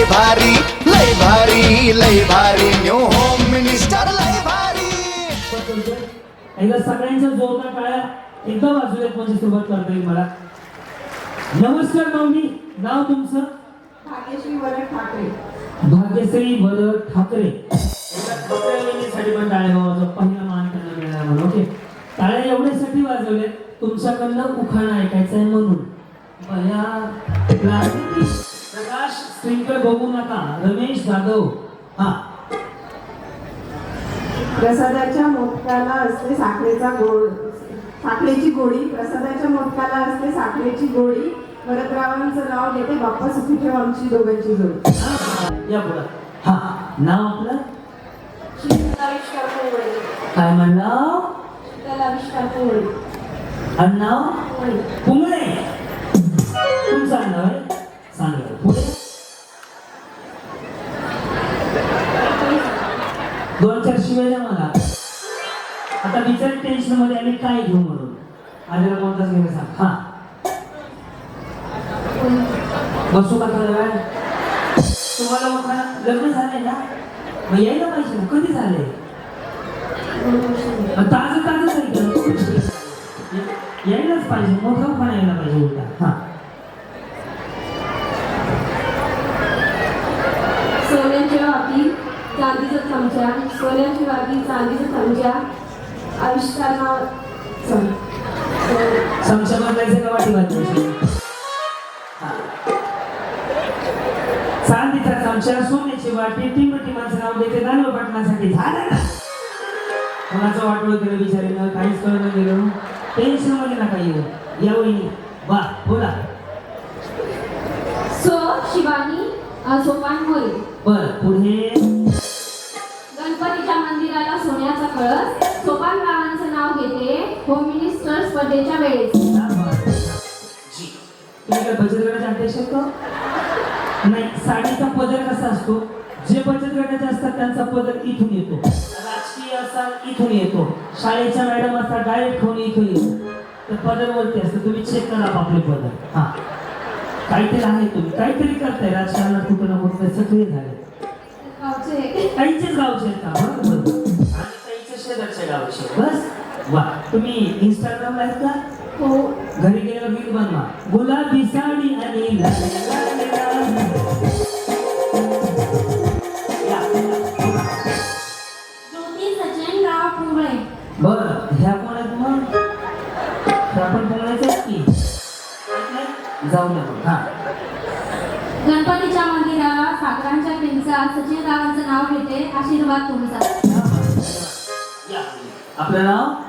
लय भारी लय भारी लय भारी. न्यू होम मिनिस्टर लय भारी. एकदा सगळ्यांच्या जोरदार टाळ्या एकदा वाजूयात म्हणजे सुरुवात करता येईल मला? नमस्कार माऊली नाव तुमचं? भाग्यश्री वरद ठाकरे. भाग्यश्री वरद ठाकरे. वहिनीसाठी पण टाळ्या वाजवा पहिला मान त्यांना मिळाला म्हणून ओके? टाळ्या एवढ्यासाठी वाजवले तुमच्याकडनं उखाणा ऐकायचं आहे म्हणून. बया राजनीती प्रकाश स्क्रीनकडे बघू नका. रमेश जाधव. हा. प्रसादाच्या मोदकाला असते साखरेचा गोड. साखरेची गोडी. प्रसादाच्या मोदकाला असते साखरेची गोडी. भरतरावांचं नाव घेते बाप्पा सुखी ठेव आमची दोघांची जोडी. हा, या पुढं. हा. नाव आपलं? काय म्हणलं? आडनाव पोवळे. पुंगळे. तुमचं आडनाव आहे दोन चार शिवाय द्या मला आता विचार टेन्शनमध्ये आम्ही काय घेऊ म्हणून? आलेला कोणताच घेणं सांग हा. बसू का थोड्या वेळ? तुम्हाला मोठा लग्न झालंय ना? मग यायला पाहिजे ना कधी झालंय? ताजं ताजं यायलाच पाहिजे मोठा पण यायला पाहिजे उलटा. हा. कोणाचं वाटलं केलं बिचारीनं काहीच कळलं गेलं टेन्शनमध्ये नका येऊ. या वहिनी वा बोला. सो शिवानी अ, सोपान मोरे बर पुढे. गणपतीच्या मंदिराला सोन्याचा कळस. सोपान रावांचं नाव घेते होम मिनिस्टर स्पर्धेच्या वेळेस. बर. जी. तुम्ही काय बचत गटाचे अध्यक्ष आहेत का? नाही साडीचा पदर कसा असतो? जे बचत गटाचे असतात त्यांचा पदर इथून येतो. असाल इथून येतो. शाळेच्या मॅडम असतात डायरेक्ट होऊन इथून येतो. तर पदर वरती असतं. तुम्ही चेक करा आपले पदर. हा. काहीतरी आहे तुम्ही. काहीतरी करताय. राजकारणात कुठं ना कुठं सक्रिय झाले. काहीचेच गावचे आहेत का? बरं बरं आणि काहीचे शेजारच्या गावचे. बस. वा. तुम्ही इंस्टाग्रामला आहेत का हो. घरी गेल्यावर रील बनवा. गुलाबी साडी नाव घेते आशीर्वाद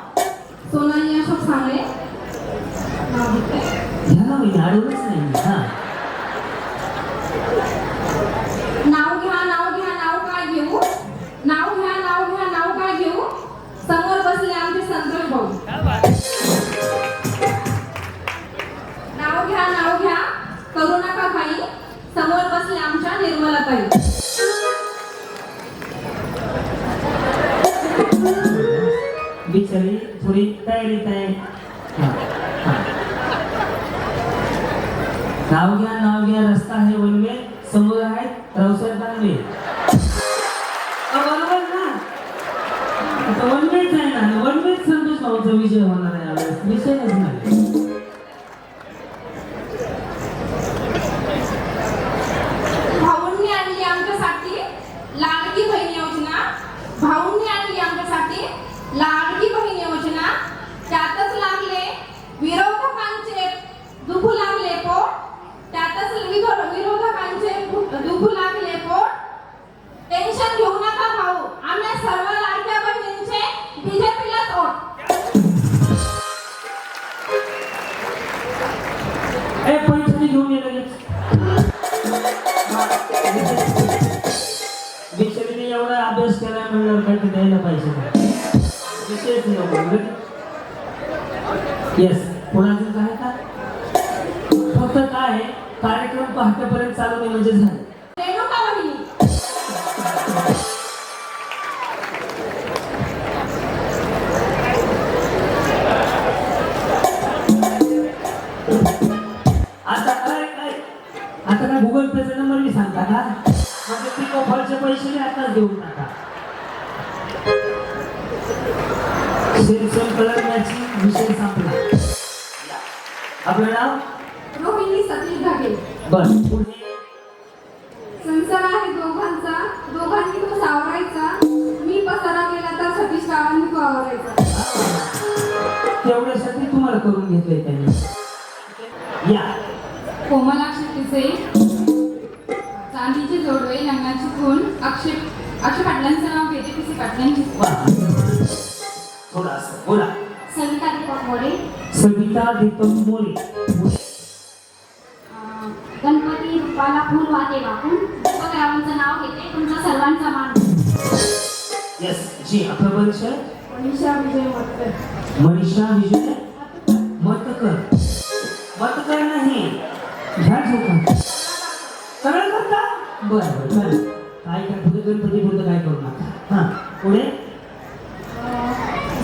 चालवणे म्हणजे झालं. आता काय काय? आता काय गुगल पेचा नंबर मी सांगता का? म्हणजे पिको फॉलचे पैसे आताच देऊन टाका सेम कलर मॅचिंग विषय संपला. आपलं नाव? रोहिणी सतीश धागे बर. पुढे? संसार आहे दोघांचा. दोघांनी तो सावरायचा. मी पसारा केला तर सतीश रावांनी तो आवरायचा. तेवढ्यासाठी तुम्हाला करून घेतलंय त्यांनी. या. कोमलाक्षी पिसे चांदीचे जोडवे लग्नाची खून अक्षय अक्षय पाटलांचं नाव घेते पिसे पाटलांची? थोडा बोला सविता दीपक मोरे. सविता दीपक मोरे. गणपती रूपाला फूल वाटे वाकून रावांचं नाव घेते. तुमचा सर्वांचा मान. येस जी आपला परिचय मनीषा विजय मतकर मनीषा विजय मतकर मतकर नाही. ह्या झोका. सगळं करता? बरं बरं चालेल. काय काय पुढे गणपती पुढे काय करू नका. हां पुढे.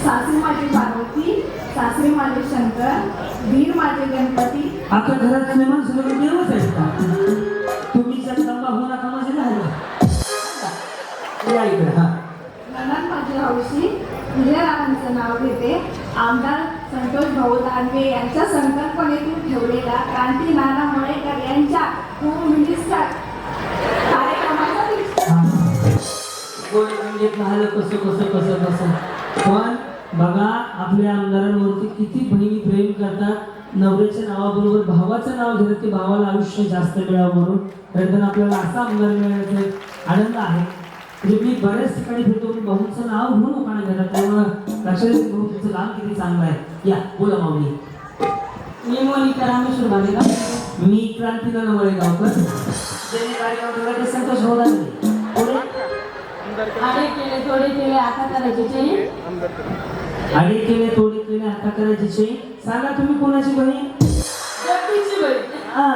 सासरी माझी पार्वती सासरी माझे शंकर वीर माझे गणपती. आपल्या घरात मेहमान सगळं देवच आहेत का? नाव घेते. आमदार संतोष भाऊ दानवे यांच्या संकल्पनेतून ठेवलेला क्रांती नाना मळेकर यांच्या म्हणजे कसं कसं कसं कसं. पण बघा आपल्या आमदारांवरती किती बहिणी प्रेम करतात. नवऱ्याच्या नावाबरोबर भावाचं नाव घेतात की भावाला आयुष्य जास्त मिळावं म्हणून. खरं आपल्याला असा आमदार मिळाल्याचा आनंद आहे. म्हणजे मी बऱ्याच ठिकाणी फिरतो मी भाऊचं नाव घेऊन लोकांना घेतात त्यामुळं लक्षात येते भाऊ तुमचं काम किती चांगलं आहे. या बोला माऊली. मी मोनिका रामेश्वर बालेगा मी क्रांतीला नवळे गावकर ज्यांनी ते संतोष पुढे आडे केले थोडे केले आता करायचे. आडे केले तोडे केले आता करायचे सांगा तुम्ही कोणाची बहीण? जगदीशची बहीण. आ,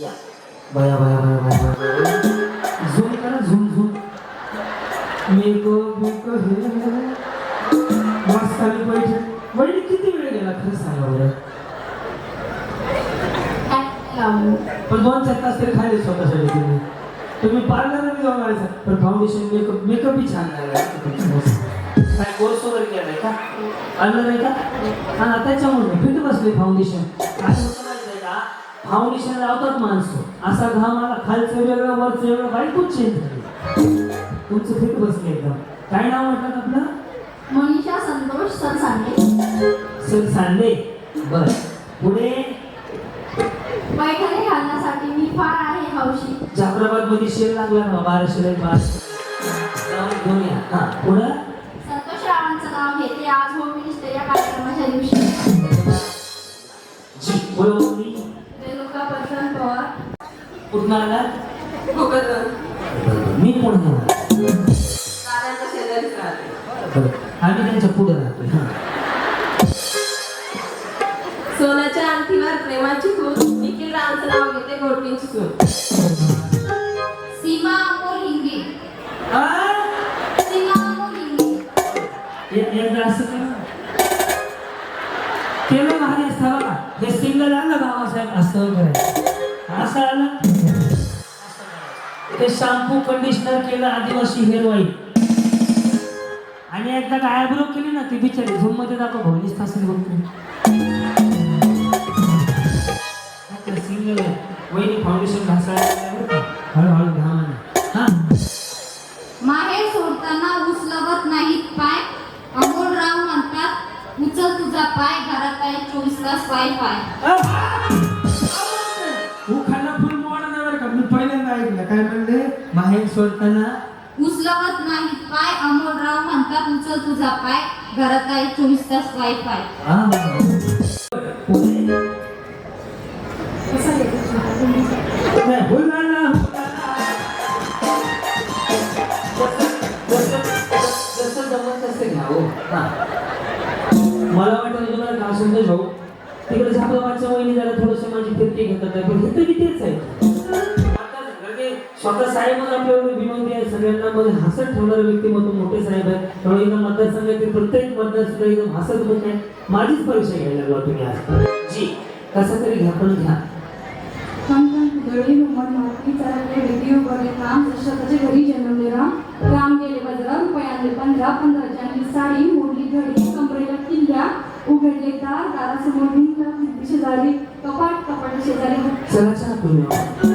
या. बया बया बया बया. मेको मेको हे मस्त खाली बैठे वडील किती वेळ गेला खरं सांगा बरं? पण दोन चार तास तरी खाली स्वतःसाठी तुम्ही. तुम्ही पार्लरला जाऊन आले पण फाउंडेशन मेकअप मेकअपही छान झाला काय कोर्स वगैरे केलाय का? पार्लर आहे का? हा त्याच्यामुळे फिट बसले फाउंडेशन काय होतं का? फाउंडेशन लावतात माणसं. असा घाम आला खालचं वेगळं वरचं वेगळं बाईकच चेंज झाली. तुमचं फिट बसले एकदम काय नाव म्हटलं आपलं? मनीषा संतोष सर सांगे सर सांडे बर. पुढे? पैठणी घालण्यासाठी मी फार आहे हौशी. जाफराबादमध्ये शेर लागला ना या. हा पुढं? संतोष रावांचं नाव घेते. आज होम मिनिस्टर या कार्यक्रमाच्या दिवशी. जी बरोबर मी. रेणुका पवार. बरं. आम्ही त्यांच्या पुढे राहतोय सोन्याच्या अंगठीवर प्रेमाची खून निखिल रावांचं नाव घेते गोडकींची सून सीमा अमोल हिंगे. आ? सीमा अमोल हिंगे. ए- एकदा असं केलं भारी असतं बघा. हे सिंगल आलं बाबासाहेब असं करायचं. असं आलं ते शॅम्पू कंडिशनर केलं आदिवासी हेअर ऑइल आणि एकदा आयब्रो केली ना ती बिचारी झूममध्ये दाखव भवनीच तासाने बघतो सिंगल वहिनी फाउंडेशन घासायला हळूहळू घामाने हा? माहेर सोडताना उचलवत नाहीत पाय. अमोल राव म्हणतात उचल तुझा पाय घरात आहे चोवीस तास पाय पाय काय म्हणले? माहेर सोडताना? उचलवत नाहीत पाय अमोल राव म्हणतात उचल तुझा पाय. घरात आहे चोवीस तास पाय. पाय? नाही. मला वाटतं तुला नाव संतोष भाऊ. तिकडे झापाबादच्या वहिनी जरा थोडंसं माझी फिरकी घेतात. पण हे तरी तेच आहे. की स्वतः साहेबच आपल्यावर विनोदी आहे. सगळ्यांना मध्ये हसत ठेवणारे व्यक्तिमत्व मोठे साहेब आहेत. त्यामुळे एकदम मतदारसंघातील प्रत्येक मतदार सुद्धा एकदम हसत मुख आहे माझीच परीक्षा घ्यायला लागला तुम्ही आज जी कसं तरी घ्या पण घ्या. मोहम्मद मारुती चालले व्हिडिओ काम घरी जन्मले राम राम गेले बाजारात रुपये आणले पंधरा पंधराची आणली साडी मोडली घडी कमरेला किल्ल्या उघडले दार दारासमोर भिंत भिंती शेजारी कपाट कपाट शेजारी चला तुम्ही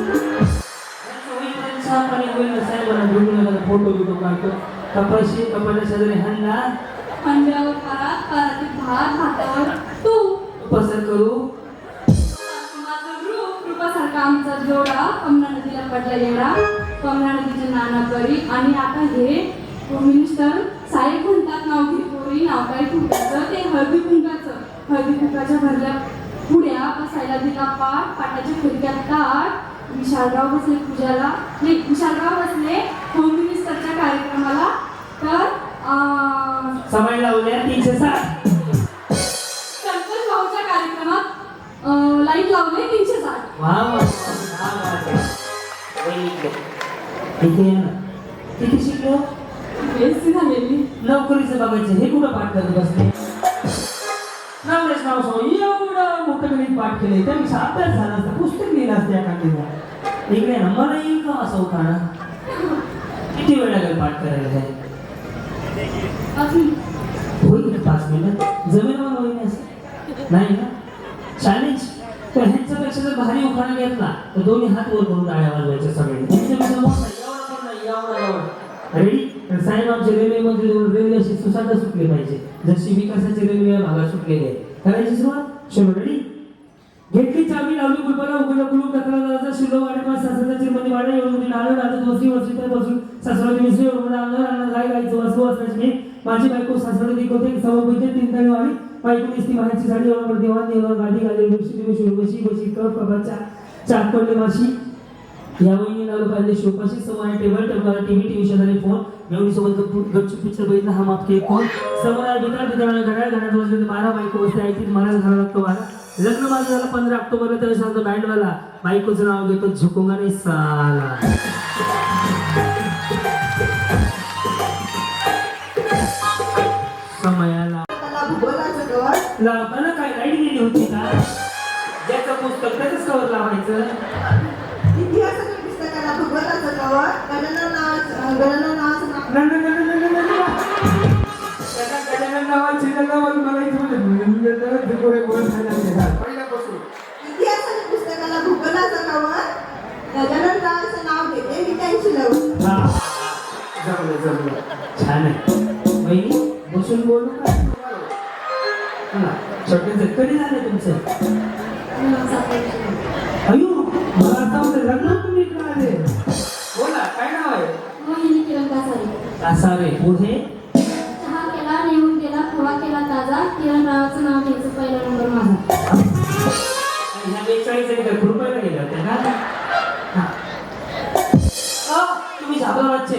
भेटून एखादा फोटो बिटो काढतो कपाशी कपाटा शेजारी हल्ला परातीत भात भातावर तू. पसंत करू. माझं रूप रूपासारखा आमचा जोडा कमला नदीला पडला येडा कमला नदीचे नाना परी. आणि आता हे मिनिस्टर साहेब म्हणतात नाव घे पोरी नाव काय ठुकाचं ते हळदी कुंकाचं. हळदी कुंकाच्या भरल्या पुड्या बसायला दिला पाठ. पाटाच्या खिडक्यात ताट. विशालराव बसले पूजाला नाही विशालराव बसले होम मिनिस्टरच्या कार्यक्रमाला. तर समय लावल्या तीनशे साठ. संतोष भाऊच्या कार्यक्रमात लाइट लावले तीनशे साठ. वा वा. इथे. किती शिकलो? बेस्ती झालेली. नोकरीचं बघायचं हे कुठं पाठ करत बसले? नवरेश नाव सांगू एवढं मोठं गणित पाठ केलंय त्यापेक्षा अभ्यास झाला. दोन्ही हात वर करून टाळ्या वाजवायच्या सगळे ह्यांच्यापेक्षा रेडी तर साहेब आमचे रेल्वे मंत्री रेल्वे अशी सुसाटा सुटले पाहिजे. जशी विकासाची रेल्वे भागात सुटलेली आहे. करायची सुरुवात? चलो रेडी घेतली चावी लावली कुलपाला उघडलं कुलूप टाकला जायचा शिलो वाडे पास सासऱ्याचा चिरमणी वाडे एवढं मोठी लाडू राहतात वर्षी वर्षी तर बसून सासरा मिसळी एवढं अंगावर आणणार गाय गायचं वस्तू वाचण्याची मी माझी बायको सासऱ्याला दिखवते सवय तीन तळी वाडी बायको दिसती बाहेरची साडी एवढं देवा देवा गाडी गाडी बशी दिवशी बशी बशी कप कपाच्या चाक पडले माशी या वहिनी लावलं पाहिजे शोपाशी. समोर टेबल टेबल टीव्ही टीव्ही शेजारी फोन मेवणी सोबत गपचूप पिक्चर बघितला हा माफ के कोण? समोर बिताळ बिताळ घड्याळ घड्याळ वाजले बारा बायको बसते ऐकतीत मला घाला लागतो बारा. लग्न माझं झालं पंधरा ऑक्टोबरला त्यावेळेस सांगतो बँडवाला बायकोचं नाव घेतो झुकुंगा नाही साला. समयाला. लावताना काय लाइट गेली होती का? ज्याचं पुस्तक त्याच कवर लावायचं इतिहासाच्या पुस्तकाला कवर गणना नाव गणना म्हणजे. हा. इतिहासाच्या पुस्तकाला भूगोलाचं कवर गजानन नावाचं नाव घेते मी त्यांची लव हा. जमलं, जमलं. छान आहे बहिणी बसून बोलू का हा, छोटे कधी झालं तुमचं अयो होतं लग्न तुम्ही इकडे आले. बोला काय नाव आहे? मोहिनी किरण कासारी. असावे पुढे? चहा केला नेऊन गेला पोहा केला ताजा. किरण रावाचं नाव घ्यायचं पहिला नंबर माझा. ह्या बेचाळीस आणि काय कृपयाला गेल्या होत्या का हा. तुम्ही झाबराबादचे.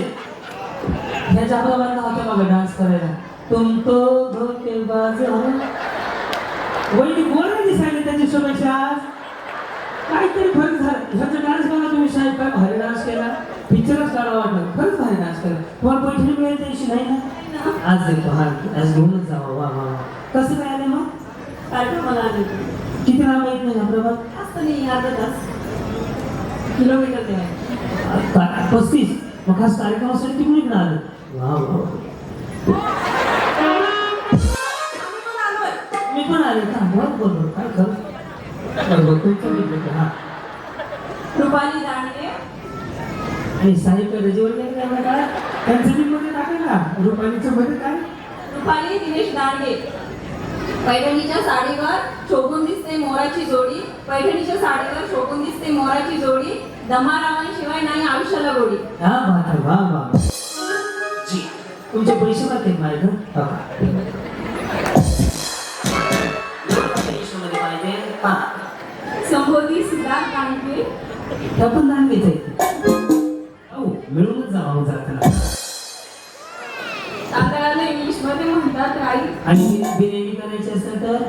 ह्या झाबराबादला होत्या बघा डान्स करायला. तुम तो धोकेबाज हो. नाही शोभेक्षा काहीतरी फरक झाला. ह्याचा डान्स बघा तुम्ही साहेब काय भारी डान्स केला. पिक्चरच काढा वाटलं खरंच भारी डान्स केला. तुम्हाला पैठणी मिळेल त्या दिवशी नाही ना? आज देतो हा आज घेऊनच जावा वा वा. कसं काय आले मग? कार्यक्रमाला आले किती लांब येत नाही नाही अर्धा तास. किलोमीटर का- पस्तीस. मग खास कार्यक्रमासाठी तिकडून इकडे आलं. वा वा मी पण आले. का बरं काय खरं? रुपाली दांडगे. आणि साहित्य रजेवर त्यांचं मध्ये ना? रुपालीचं मध्ये काय? रुपाली दिनेश दांडगे. पैठणीच्या साडीवर शोभून दिसते मोराची जोडी. पैठणीच्या साडीवर शोभून दिसते मोराची जोडी. दमारावांशिवाय नाही आयुष्याला गोडी. हा वा वा वा. जी तुमचे पैसे हा. पैशामध्ये पाहिजे. हा. संबोधी सिद्धार्थ दांडगे त्या पण दान घ्यायचं हो मिळूनच जावं जाताना तांदळाला इंग्लिशमध्ये म्हणतात राई आणि बिर्याणी करायची असेल तर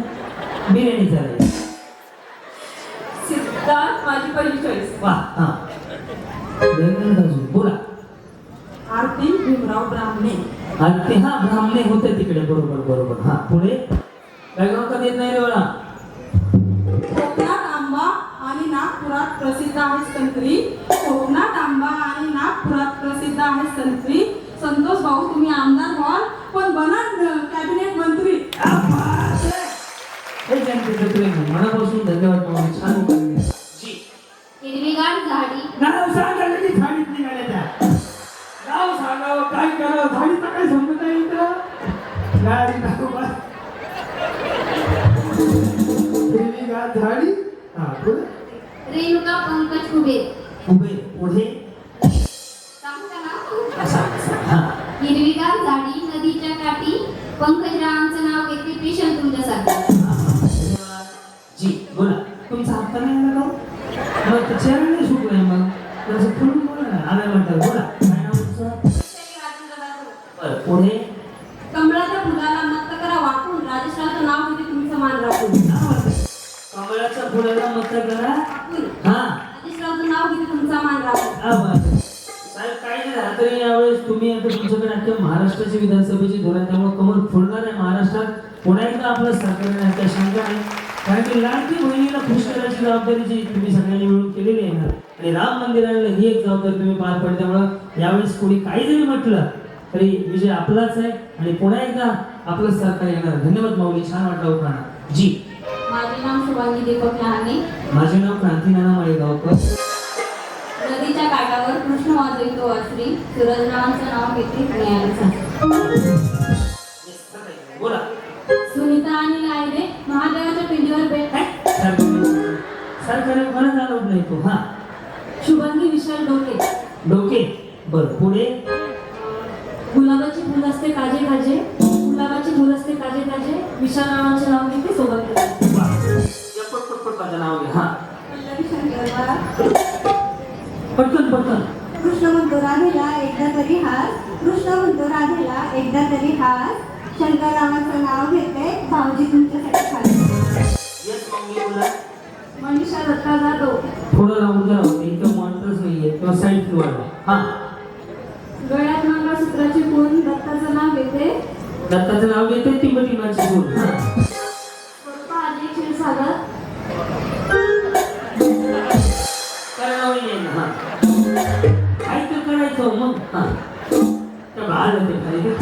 बिर्याणी करायची. सिद्धार्थ माझी पहिली चॉईस वा हा. धन्यवाद अजून. बोला. आरती भीमराव ब्राह्मणे. आणि ते हा ब्राह्मणे होते तिकडे बरोबर बरोबर. हा पुढे. बेळगाव का देत नाही रे मला संत्री कोकणात आंबा आणि नागपुरात प्रसिद्ध आहे संत्री. संतोष भाऊ तुम्ही आमदार व्हाल पण बना कॅबिनेट मंत्री. मनापासून धन्यवाद. छान हिरवीगार झाडी. नाव सांगा लगेच झाडीत निघाल्या त्या. नाव सांगावं काय करावं? झाडीचा काय संबंध आहे इथं? गाडी हिरवीगार झाडी? हा पुढे रेणुका पंकज कुबेर. उभे पुढे? सांगू का नाव? असा असा हा. हिरवीगार झाडी नदीच्या काठी. पंकजरावांचं नाव घेते पेशंट तुमच्यासाठी. जी बोला. तुमचा हप्ता नाही आला का ते चेहरा नाही सुटलाय मग? थोडंसं खुलून बोला ना आलाय म्हणतात. जबाबदारी जी तुम्ही सगळ्यांनी मिळून केलेली आहे ना. आणि राम मंदिराला ही एक जबाबदारी तुम्ही पार पडली त्यामुळं यावेळेस कोणी काही जरी म्हटलं तरी विजय आपलाच आहे आणि पुन्हा एकदा आपलं सरकार येणार. धन्यवाद माऊली छान वाटलं होता जी. माझे नाव शुभांगी दीपक लहाने. माझे नाव क्रांती नाना माळेगावकर. नदीच्या काठावर कृष्ण वाजवितो वासरी सूरजरावांचं नाव घेते पुण्याला बोला. सुनीता आणि लायरे महादेवाच्या पिंडीवर भेट सरकारी मला चालवत नाही तो हा. शुभांगी विशाल डोके. डोके? बर पुढे? गुलाबाची फुल असते काजे काजे. गुलाबाची फुल असते काजे काजे. विशालरावांचे नाव घेते सोबत. वा. या पट पट पट माझं नाव घ्या हा. पटकन पटकन. कृष्ण म्हणतो राधेला एकदा तरी हास. कृष्ण म्हणतो राधेला एकदा तरी हास. शंकररावांचं नाव घेते. भाऊजी तुमच्यासाठी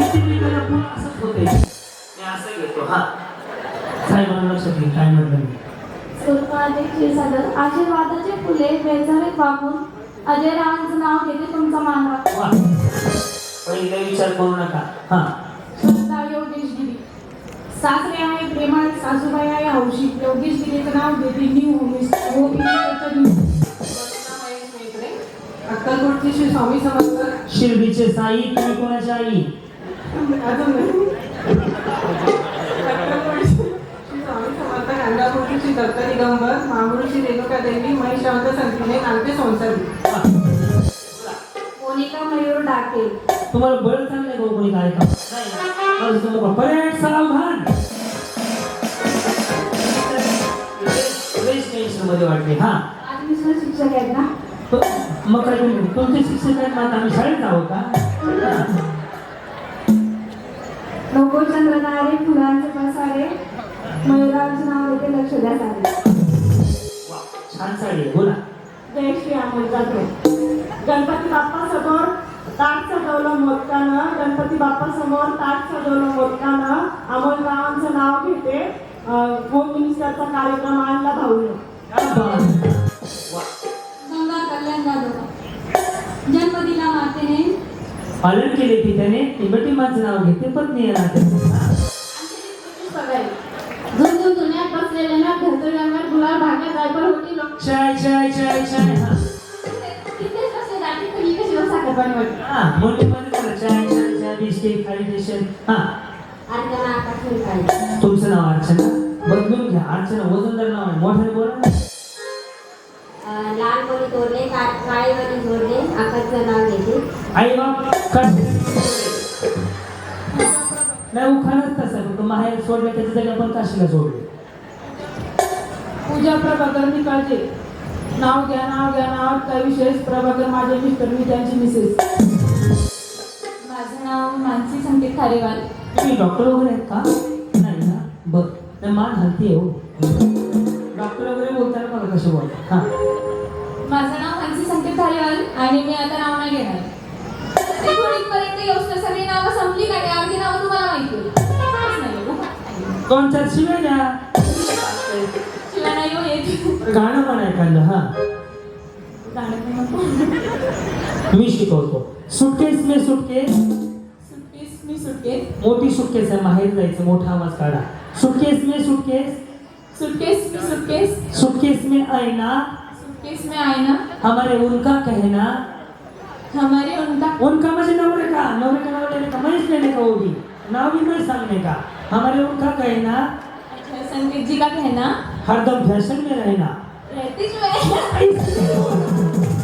ते पुन्हा असंच होते मी असं घेतो हा साहेबांना लक्षात घे काय मी क्षीरसागर आशीर्वादाचे फुले बेचारीत वागून अजय रावांचं नाव घेते तुमचा मान वा पहिले विचार करू नका हा योगेश गिरी सासरे आहे प्रेमा सासूबाई आहे हौशी योगेश गिरीचं नाव घेते न्यू होमिस श्री स्वामी समर्थ. शिर्डीचे साई तुम्ही आई? अजून नाही. दत्त दिगंबर माहुरीची रेणुका देवी महिषावंत संतीने नामते संसारी. मोनिका मयूर डाके. तुम्हाला बळ चांगलं आहे कोणी काय का नाही तुम्हाला परेड सावधान. मध्ये वाटले हा. शिक्षक आहेत ना? मग काय तुमचे शिक्षक आहेत मग आम्ही शाळेत जावं का? हा. नकोचंद्र नारे फुलांचे पसारे मयुरांचे नाव येते लक्ष द्या सारे छान आहे, बोला. जय श्री अमोल जाधव गणपती बाप्पा समोर ताट सजवलं मोदकानं. गणपती बाप्पा समोर ताट सजवलं मोदकानं. अमोल रावांचं नाव घेते. होम मिनिस्टरचा कार्यक्रम आणला भाऊने. चाय चाय चाय बिस्किट खाली हा. अर्चना आकाश निरकाळे. तुमचं नाव अर्चना? बदलून घ्या. अर्चना वजनदार नाव आहे. मोठ्याने बोला लाल बळी तोडले का- काळे बळी जोडले आकाशचं नाव घेते. आई बाप. काय नाही उखाणच तसं आहे. फक्त माहेर सोडलं त्याच्या जागी आपण काशीला सोडले पूजा प्रभाकर निकाळजे नाव घ्या नाव घ्या नाव काय विशेष. प्रभाकर माझे मिस्टर मी त्यांची मिसेस. माझं नाव मानसी संकेत खारेवाल. तुम्ही डॉक्टर वगैरे आहेत का? नाही ना? बर. नाही मान हलती हो. डॉक्टर वगैरे बोलताना मला कसे बोलतात. हां. माझं नाव मानसी संकेत खारेवाल आणि मी आता नाव नाही घेणार. ते पर्यंत तर सगळी नावं संपली का नाही? अर्धी नावं तुम्हाला माहिती होती. काहीच नाही हो. दोन चार शिवाय द्या शिवाय नाही हो येत गाणं पण एखादं हां. गाणं. मी शिकवतो. सुटकेस में सुटकेस सुटकेस मी सुटकेस मोठी सुटकेस आहे माहेर जायचं मोठा आवाज काढा. सुटकेस में सुटकेस. सुटकेस मी सुटकेस. सुटकेस में आईना. सुटकेस में आईना. हमारे उनका कहना. हमारे उनका उनका म्हणजे नवरेका नवरेका नाव लेने का महेश लेने का वो भी नाव भी महेश सांगने का। हमारे उनका कहना अच्छा जी का कहना। हरदम फैशन में रहना। रहती जो है।